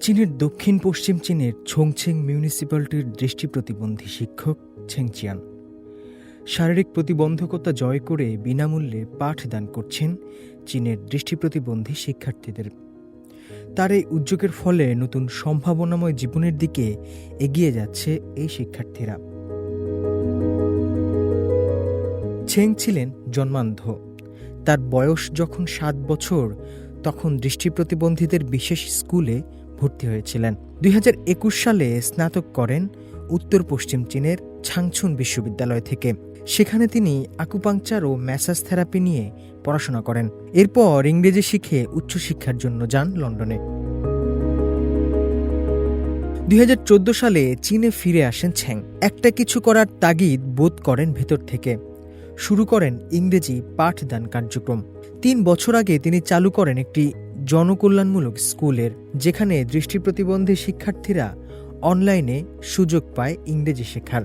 চীনের দক্ষিণ পশ্চিম চীনের ছংছেং মিউনিসিপ্যালিটির দৃষ্টি প্রতিবন্ধী শিক্ষক ছেংচিয়ান শারীরিক প্রতিবন্ধকতা জয় করে বিনামূল্যে পাঠদান করছেন চীনের দৃষ্টি প্রতিবন্ধী শিক্ষার্থীদের। তার এই উদ্যোগের ফলে নতুন সম্ভাবনাময় জীবনের দিকে এগিয়ে যাচ্ছে এই শিক্ষার্থীরা। ছেং ছিলেন জন্মান্ধ। তার বয়স যখন সাত বছর, তখন দৃষ্টি প্রতিবন্ধীদের বিশেষ স্কুলে ভর্তি হয়েছিলেন। দুই হাজার একুশ সালে স্নাতক করেন উত্তর পশ্চিম চীনের ছাংছুন বিশ্ববিদ্যালয় থেকে। সেখানে তিনি আকুপাংচার ও ম্যাসাজ থেরাপি নিয়ে পড়াশোনা করেন। এরপর ইংরেজি শিখে উচ্চশিক্ষার জন্য যান লন্ডনে। দুই হাজার চোদ্দ সালে চীনে ফিরে আসেন ছ্যাং একটা কিছু করার তাগিদ বোধ করেন ভেতর থেকে। শুরু করেন ইংরেজি পাঠদান কার্যক্রম। তিন বছর আগে তিনি চালু করেন একটি জনকল্যাণমূলক স্কুলের যেখানে দৃষ্টি প্রতিবন্ধী শিক্ষার্থীরা অনলাইনে সুযোগ পায় ইংরেজি শেখার।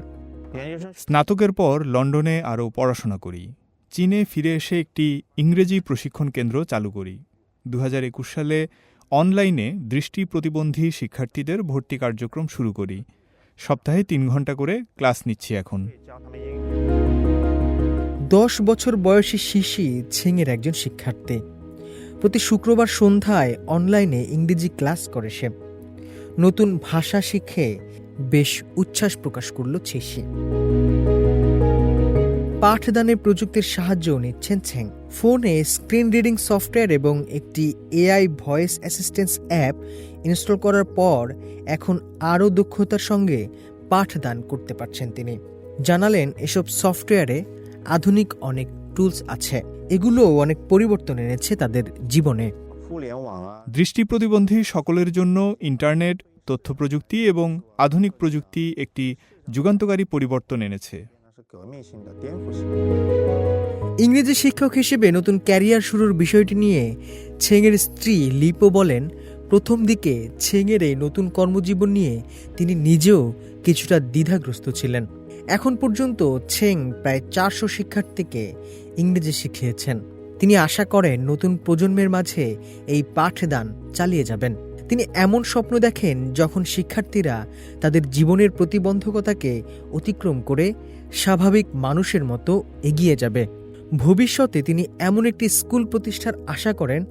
স্নাতকের পর লন্ডনে আরও পড়াশোনা করি। চীনে ফিরে এসে একটি ইংরেজি প্রশিক্ষণ কেন্দ্র চালু করি। দু হাজার একুশ সালে অনলাইনে দৃষ্টি প্রতিবন্ধী শিক্ষার্থীদের ভর্তি কার্যক্রম শুরু করি। সপ্তাহে তিন ঘণ্টা করে ক্লাস নিচ্ছি এখন। দশ বছর বয়সী শিশি ছিংয়ের একজন শিক্ষার্থী। প্রতি শুক্রবার সন্ধ্যায় অনলাইনে ইংরেজি ক্লাস করে সে। নতুন ভাষা শিখে বেশ উচ্ছ্বাস প্রকাশ করল ছিসি পাঠদানের প্রযুক্তির সাহায্য নিচ্ছেন ছেং। ফোনে স্ক্রিন রিডিং সফটওয়্যার এবং একটি AI voice assistance app install করার পর এখন আরও দক্ষতার সঙ্গে পাঠদান করতে পারছেন তিনি। জানালেন, এসব সফটওয়্যারে আধুনিক অনেক টুলস আছে। এগুলো অনেক পরিবর্তন এনেছে তাদের জীবনে। দৃষ্টি প্রতিবন্ধী সকলের জন্য ইন্টারনেট তথ্য প্রযুক্তি এবং আধুনিক প্রযুক্তি একটি যুগান্তকারী পরিবর্তন এনেছে। ইংরেজি শিক্ষক হিসেবে নতুন ক্যারিয়ার শুরুর বিষয়টি নিয়ে ছেঙের স্ত্রী লিপো বলেন প্রথম দিকে ছেংয়ের এই নতুন কর্মজীবন নিয়ে তিনি নিজেও কিছুটা দ্বিধাগ্রস্ত ছিলেন। এখন পর্যন্ত ছেং প্রায় চারশো শিক্ষার্থীকে ইংরেজি শিখিয়েছেন। তিনি আশা করেন নতুন প্রজন্মের মাঝে এই পাঠদান চালিয়ে যাবেন। তিনি এমন স্বপ্ন দেখেন যখন শিক্ষার্থীরা তাদের জীবনের প্রতিবন্ধকতাকে অতিক্রম করে স্বাভাবিক মানুষের মতো এগিয়ে যাবে। ভবিষ্যতে তিনি এমন একটি স্কুল প্রতিষ্ঠার আশা করেন,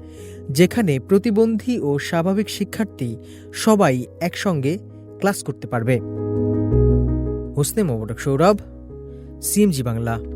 যেখানে প্রতিবন্ধী ও স্বাভাবিক শিক্ষার্থী সবাই একসঙ্গে ক্লাস করতে পারবে। হোসনে মোবারক সৌরভ, সিএমজি বাংলা।